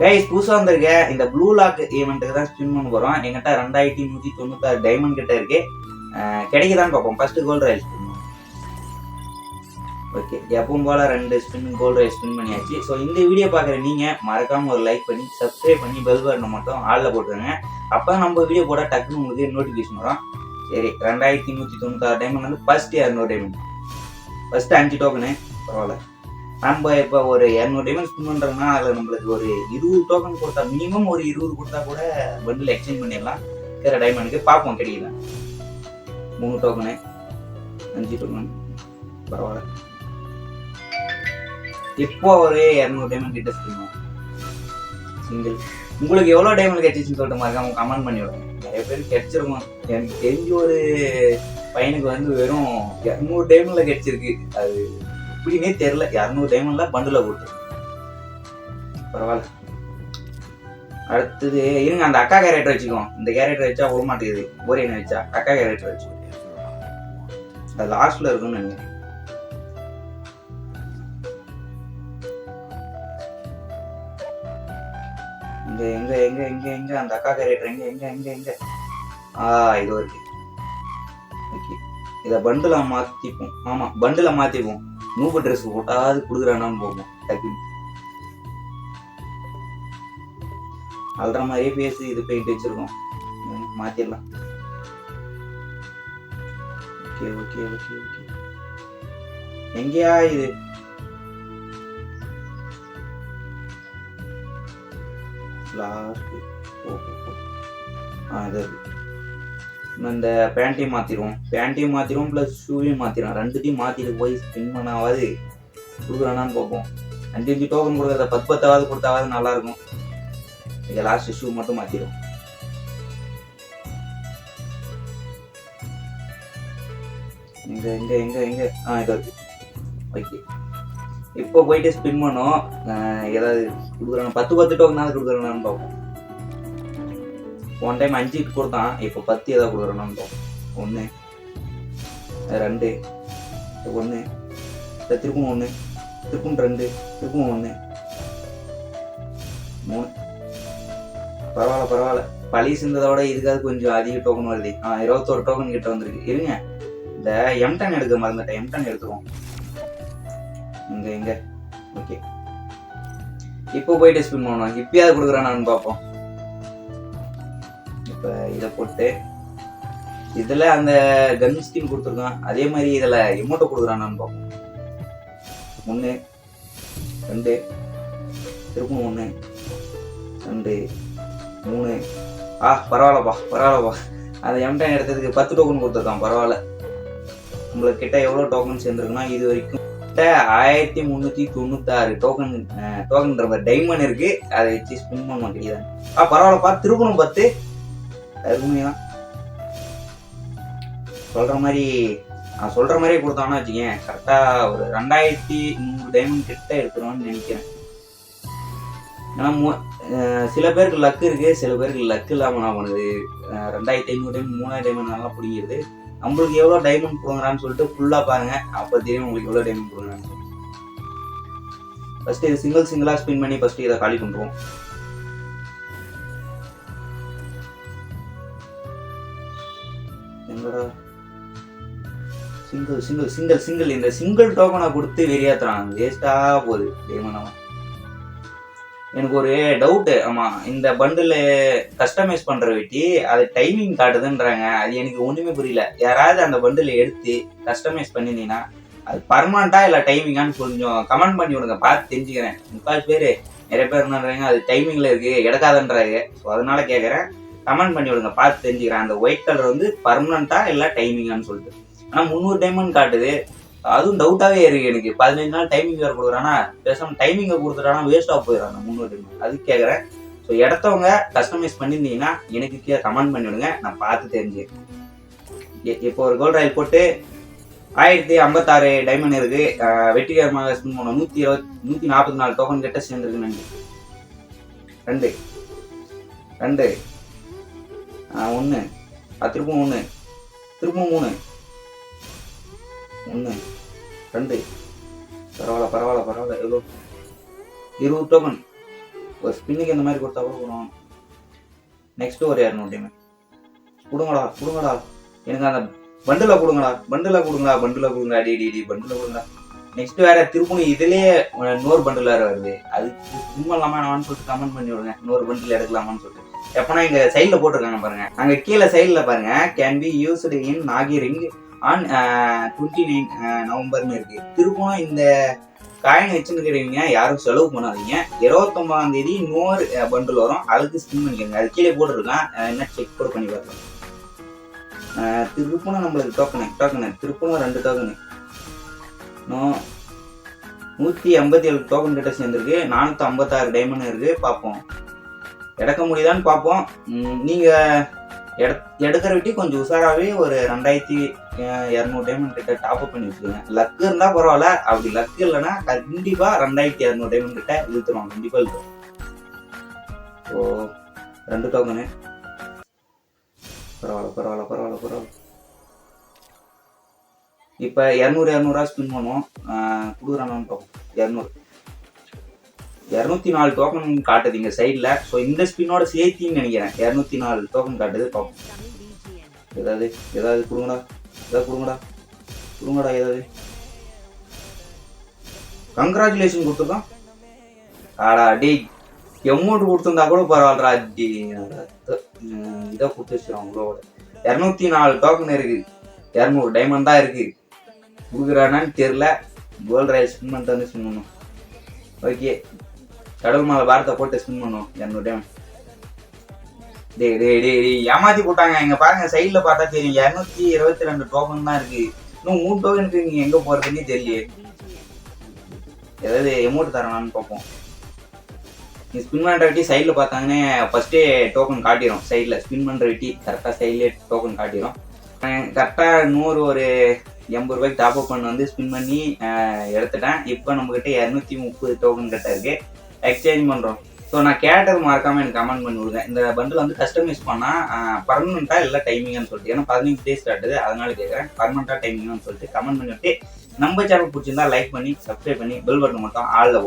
Guys புதுசாக வந்திருக்க. இந்த ப்ளூ லாக் ஈவெண்ட்டுக்கு தான் ஸ்பின் பண்ண போகிறோம் எங்கிட்ட ரெண்டாயிரத்தி நூற்றி தொண்ணூத்தாறு டைமண்ட் கிட்ட இருக்கு. கிடைக்குதான்னு பார்ப்போம். First gold rail spin okay எப்பவும் போல ரெண்டு ஸ்பின் கோல்டு ரயில் ஸ்பின் பண்ணியாச்சு. ஸோ இந்த வீடியோ பார்க்குற நீங்கள் மறக்காமல் ஒரு லைக் பண்ணி சப்ஸ்கிரைப் பண்ணி பெல் பட்டனை மட்டும் ஆளில் போட்டுருங்க. அப்போ நம்ம வீடியோ போட டக்குன்னு உங்களுக்கு நோட்டிஃபிகேஷன் வரும். சரி ரெண்டாயிரத்தி நூற்றி தொண்ணூத்தாறு டைமண்ட் வந்து ஃபர்ஸ்ட் இரநூறு டைமண்ட் ஃபர்ஸ்ட் அஞ்சு டோக்கனு பரவாயில்ல. நம்ம இப்போ ஒரு இரநூறு டைமண்ட் ஸ்பின் பண்ணுறோம்னா அதில் நம்மளுக்கு ஒரு இருபது டோக்கன் கொடுத்தா மினிமம் ஒரு இருபது கொடுத்தா கூட பண்டில் எக்ஸ்சேஞ்ச் பண்ணிடலாம். வேறு டைமண்டுக்கு பார்ப்போம் கிடைக்கல மூணு டோக்கனு அஞ்சு டோக்கன் பரவாயில்ல. இப்போ ஒரு இரநூறு டைமண்ட் கிட்ட ஸ்பின் சிங்கிள் உங்களுக்கு எவ்வளோ டைமண்ட் கிடைச்சிச்சுன்னு சொல்லிட்டு மறக்காம கமெண்ட் பண்ணி விடுங்க. நிறைய பேர் கிடைச்சிருக்கும். எனக்கு தெரிஞ்ச ஒரு பையனுக்கு வந்து வெறும் இரநூறு டைமில் கிடைச்சிருக்கு. அது எப்படின்னே தெரில இரநூறு டைமண்ட்ல பண்டில் போட்டு. பரவாயில்ல. அடுத்தது இருங்க அந்த அக்கா கேரக்டர் வச்சுக்கோ இந்த கேரக்டர் வச்சா விட மாட்டேங்குது ஓரியன் வச்சா? அக்கா கேரக்டர் வச்சு. அது லாஸ்ட்ல இருக்கும்னு நினைக்கிறேன். இங்க எங்க எங்க எங்க எங்க அந்த அக்கா கேரக்டர் எங்க எங்க எங்க எங்க ஆ இது இருக்கு ஓகே இதை பண்டில் மாத்திப்போம். ஆமா பண்டில் மாத்திப்போம். நூப்பு ட்ரெஸ் போட்டாவது கொடுக்குறானான்னு போகும் டக்குன்னு அல்ற மாதிரியே பேசி இது பெயிண்ட் வச்சிருக்கோம். மாத்திடலாம். ஓகே ஓகே ஓகே ஓகே எங்கேயா இது? லாஸ்ட் ஆ இது. இந்த பேண்ட்டையும் மாற்றிடுவோம் பேண்ட்டையும் மாற்றிடுவோம் ப்ளஸ் ஷூவையும் மாற்றிடுவோம் ரெண்டுத்தையும் மாற்றிட்டு போய் ஸ்பின் பண்ணாவது கொடுக்குறானான்னு பார்ப்போம். அஞ்சு அஞ்சு டோக்கன் கொடுக்குறத பத்து பத்தாவது கொடுத்தாவது நல்லா இருக்கும் இங்கே லாஸ்ட் ஷூ மட்டும் மாற்றிடுவோம் இங்க இங்கே எங்க எங்க ஆ இது. ஓகே. இப்போ போயிட்டு ஸ்பின் பண்ணோம். ஏதாவது கொடுக்குறாங்க பத்து பத்து டோக்கனாவது கொடுக்குறானான்னு பார்ப்போம். ஒன் டைம் அஞ்சு கொடுத்தான். இப்போ பத்து ஏதாவது கொடுக்குறானான்னு ஒன்று ரெண்டு ஒன்று திருப்பும் ஒன்று திருப்பும் ரெண்டு திருப்பும் ஒன்று மூணு. பரவாயில்ல பரவாயில்ல. பழி சிந்ததோட இதுக்காவது கொஞ்சம் அதிக டோக்கன் வருது. ஆ இருபத்தோரு டோக்கன் கிட்ட வந்திருக்கு. இருங்க. இந்த எம்டன் எடுக்க மறந்துட்டேன் எம்டன் எடுத்துருவோம் இங்கே இங்கே. ஓகே இப்போ போயிட்டு ஸ்பின் பண்ணுவோம். இப்பயாவது கொடுக்குறானான்னு பார்ப்போம் இப்போ இதை போட்டு இதில் அந்த கன் ஸ்கீம் கொடுத்துருக்கான். அதே மாதிரி இதில் எமௌண்ட்டை கொடுக்குறானான்னு பார்ப்போம் ஒன்று ரெண்டு திருப்பம் ஒன்று ரெண்டு மூணு. ஆ பரவாயில்லப்பா பரவாயில்லப்பா. அந்த எம்டன் எடுத்ததுக்கு பத்து டோக்கன் கொடுத்துருக்கான் பரவாயில்ல. உங்களுக்கு கிட்ட எவ்வளோ டோக்கன் சேர்ந்துருக்குன்னா இது வரைக்கும் கிட்ட ஆயிரத்தி முந்நூற்றி தொண்ணூத்தாறு டோக்கன் டோக்கன்ற மாதிரி டைமண்ட் இருக்குது அதை வச்சு ஸ்பின் பண்ண மாட்டேங்குது ஆ பரவாயில்லப்பா திருப்பணம் பத்து. அருமையா சொல்ற மாதிரி நான் சொல்ற மாதிரியே கொடுத்தான்னு வச்சுக்கேன் கரெக்டா ஒரு ரெண்டாயிரத்தி நூறு டைமண்ட் கிட்ட எடுத்துருவான்னு நினைக்கிறேன். ஏன்னா மூ சில பேருக்கு லக்கு இருக்கு. சில பேருக்கு லக்கு இல்லாம நான் பண்ணுது? ரெண்டாயிரத்தி ஐநூறு டைம் மூணாயிரம் டைமண்ட் நல்லா பிடிக்கிறது. நம்மளுக்கு எவ்வளோ டைமண்ட் கொடுக்குறான்னு சொல்லிட்டு ஃபுல்லாக பாருங்க. அப்போ தெரியும் உங்களுக்கு எவ்வளோ டைமண்ட் கொடுக்குறான்னு சொல்லி ஃபர்ஸ்ட் இது சிங்கிள் சிங்கிளாக ஸ்பின் பண்ணி ஃபர்ஸ்ட் இதை காலி பண்ணுறோம் எங்கடா சிங்கிள் சிங்கிள் சிங்கிள் சிங்கிள் இந்த சிங்கிள் டோக்கனை கொடுத்து வெறியாத்துறான். வேஸ்டா போகுது. டேமனவன் எனக்கு ஒரு டவுட்டு ஆமாம் இந்த பண்டில் கஸ்டமைஸ் பண்ணுற வெட்டி அது டைமிங் காட்டுதுன்றாங்க. அது எனக்கு ஒன்றுமே புரியல. யாராவது அந்த பண்டில் எடுத்து கஸ்டமைஸ் பண்ணிருந்தீங்கன்னா அது பர்மனண்ட்டாக இல்லை டைமிங்கான்னு கொஞ்சம் கமெண்ட் பண்ணி விடுங்க. பார்த்து தெரிஞ்சுக்கிறேன். முக்கால் பேர் நிறைய பேர் என்னன்றாங்க அது டைமிங்கில் இருக்குது எடுக்காதன்றாங்க. ஸோ அதனால் கேட்குறேன் கமெண்ட் பண்ணி விடுங்க. பார்த்து தெரிஞ்சுக்கிறேன். அந்த ஒயிட் கலர் வந்து பர்மனண்டா இல்ல டைமிங்கான்னு சொல்லிட்டு. ஆனா முந்நூறு டைமண்ட் காட்டுது. அதுவும் டவுட்டாவே இருக்கு எனக்கு. பதினஞ்சு நாள் டைமிங் வேறு கொடுக்குறானா? பேசாம டைமிங்கை கொடுத்துட்டானா? வேஸ்ட் ஆஃப் போயிடறாங்க முந்நூறு டைமிங் அது கேட்குறேன் ஸோ இடத்தவங்க கஸ்டமைஸ் பண்ணியிருந்தீங்கன்னா எனக்கு கீழே கமெண்ட் பண்ணி விடுங்க. நான் பார்த்து தெரிஞ்சுக்கிறேன். இப்போ ஒரு கோல்ட் ராயில் போட்டு ஆயிரத்தி ஐம்பத்தாறு டைமண்ட் இருக்கு. வெற்றிகரமாக ஸ்பின் பண்ண நூற்றி இருபத்தி நூற்றி நாற்பத்தி நாலு டோக்கன் கிட்ட சேர்ந்துருக்கு. நன்றி. ரெண்டு. ரெண்டு. ஒன்று திருப்பம் ஒன்று திருப்பம் மூணு. ஒன்று ரெண்டு. பரவாயில்ல பரவாயில்ல பரவாயில்ல. எவ்வளோ இருபது டோக்கன் ஒரு ஸ்பின்னுக்கு இந்த மாதிரி கொடுத்தா கூட போடுவோம். நெக்ஸ்ட் ஒரு இரநூறு டைம் கொடுங்கடா கொடுங்கடா. எனக்கு அந்த பண்டில் கொடுங்கடா பண்டில் கொடுங்கடா பண்டில் கொடுங்க அடி அடி அடி பண்டில் கொடுங்கடா. நெக்ஸ்ட் வேற திருப்பணும் இதுலயே இன்னொரு பண்டில் வேற வருது. அது ஸ்பின் இல்லாம நான் சொல்லிட்டு கமெண்ட் பண்ணி விடுங்க. இன்னொரு பண்டில் எடுக்கலாமான்னு சொல்லிட்டு. எப்பனா இங்க சைடில் போட்டிருக்காங்க பாருங்க. அங்க கீழே சைடில் பாருங்க. கேன் பி யூஸ்டு இன் நாகிரிங் ஆன் டுவெண்ட்டி நைன் நவம்பர்னு இருக்கு. திருப்பணும் இந்த காயின் வச்சுருக்கிறீங்க யாரும் செலவு பண்ணாதீங்க. இருபத்தொன்பதாம் தேதி இன்னொரு பண்டில் வரும். அதுக்கு ஸ்பின் பண்ணிக்கோங்க. அது கீழே போட்டிருக்கேன் என்ன செக் கூட பண்ணி பார்க்கலாம். திருப்பணம் நம்மளுக்கு டோக்கனு டோக்கனு திருப்பணம் ரெண்டு டோக்கனு நூற்றி எண்பத்தி ஏழு டோக்கன் கிட்ட சேர்ந்துருக்கு நானூற்றி ஐம்பத்தாறு டைமண்ட் இருக்குது பார்ப்போம். எடுக்க முடியுதான்னு பார்ப்போம். நீங்கள் நீங்க எட எடுக்கிற விட்டி கொஞ்சம் உஷாராகவே ஒரு ரெண்டாயிரத்தி இரநூறு டைமண்ட் கிட்ட டாப் அப் பண்ணி வச்சுக்கோங்க. லக்கு இருந்தால் பரவாயில்ல. அப்படி லக்கு இல்லைன்னா கண்டிப்பாக ரெண்டாயிரத்தி இரநூறு டைமண்ட் கிட்ட இழுத்துருவாங்க. கண்டிப்பாக இழுத்துரும் ஸோ ரெண்டு டோக்கனு பரவாயில்ல பரவாயில்ல பரவாயில்ல பரவாயில்ல. இப்போ இரநூறு இரநூறுவா ஸ்பின் பண்ணுவோம். கொடுக்குறாங்க பார்ப்போம் இரநூறு. இரநூத்தி நாலு டோக்கன் காட்டுதுங்க சைடில் ஸோ இந்த ஸ்பின்னோட சேர்த்தின்னு நினைக்கிறேன். இரநூத்தி நாலு டோக்கன் காட்டுது பார்ப்போம் ஏதாவது ஏதாவது கொடுங்கடா. ஏதாவது கொடுங்கடா. கொடுங்கடா ஏதாவது. கங்க்ராச்சுலேஷன் கொடுத்துருக்கோம் ஆடா டேய் எமௌண்ட் கொடுத்துருந்தா கூட பரவாயில்லடா. டி இதை கொடுத்து வச்சிடும் உங்களோட. இரநூத்தி நாலு டோக்கன் இருக்குது இரநூறு டைமண்ட் தான் இருக்குது கொடுக்குறானான்னு தெரில கோல்ட் ராயல் ஸ்பின் பண்ணிட்டு வந்து ஸ்பின் பண்ணும். ஓகே கடவுள் மேலே பாரத்தை போட்டு ஸ்பின் பண்ணும் இரநூறு டே டே டே டே ஏமாத்தி போட்டாங்க. இங்கே பாருங்க சைடில் பார்த்தா தெரியும். இரநூத்தி இருபத்தி ரெண்டு டோக்கன் தான் இருக்கு. இன்னும் மூணு டோக்கனுக்கு நீங்கள் எங்கே போகிறதுன்னே தெரியலையே. ஏதாவது எமௌண்ட் தரணும்னு பார்ப்போம். நீ ஸ்பின் பண்ணுற வெட்டி சைடில் பார்த்தாங்கன்னே ஃபஸ்ட்டே டோக்கன் காட்டிடும் சைடில் ஸ்பின் பண்ணுற வெட்டி கரெக்டாக சைட்லேயே டோக்கன் காட்டிடும் கரெக்டாக நூறு ஒரு எண்பது ரூபாய்க்கு டாப் அப் பண்ணி வந்து ஸ்பின் பண்ணி எடுத்துட்டேன். இப்போ நம்மக்கிட்ட இரநூத்தி முப்பது டோக்கன் கிட்ட இருக்கு. எக்ஸ்சேஞ்ச் பண்ணுறோம் ஸோ நான் கேட்டது மறக்காமல் எனக்கு கமெண்ட் பண்ணி விடுங்க. இந்த பண்டில் வந்து கஸ்டமைஸ் பண்ணால் பர்மனெண்ட்டாக இல்லை டைமிங்னு சொல்லிட்டு. ஏன்னா பதினஞ்சு டேஸ் காட்டுது அதனால கேட்குறேன் பர்மனெண்ட்டாக டைமிங்னு சொல்லிட்டு கமெண்ட் பண்ணிவிட்டு நம்ம சேனல் பிடிச்சிருந்தா லைக் பண்ணி சப்ஸ்கிரைப் பண்ணி பெல் பட்டன் மட்டும் ஆளில்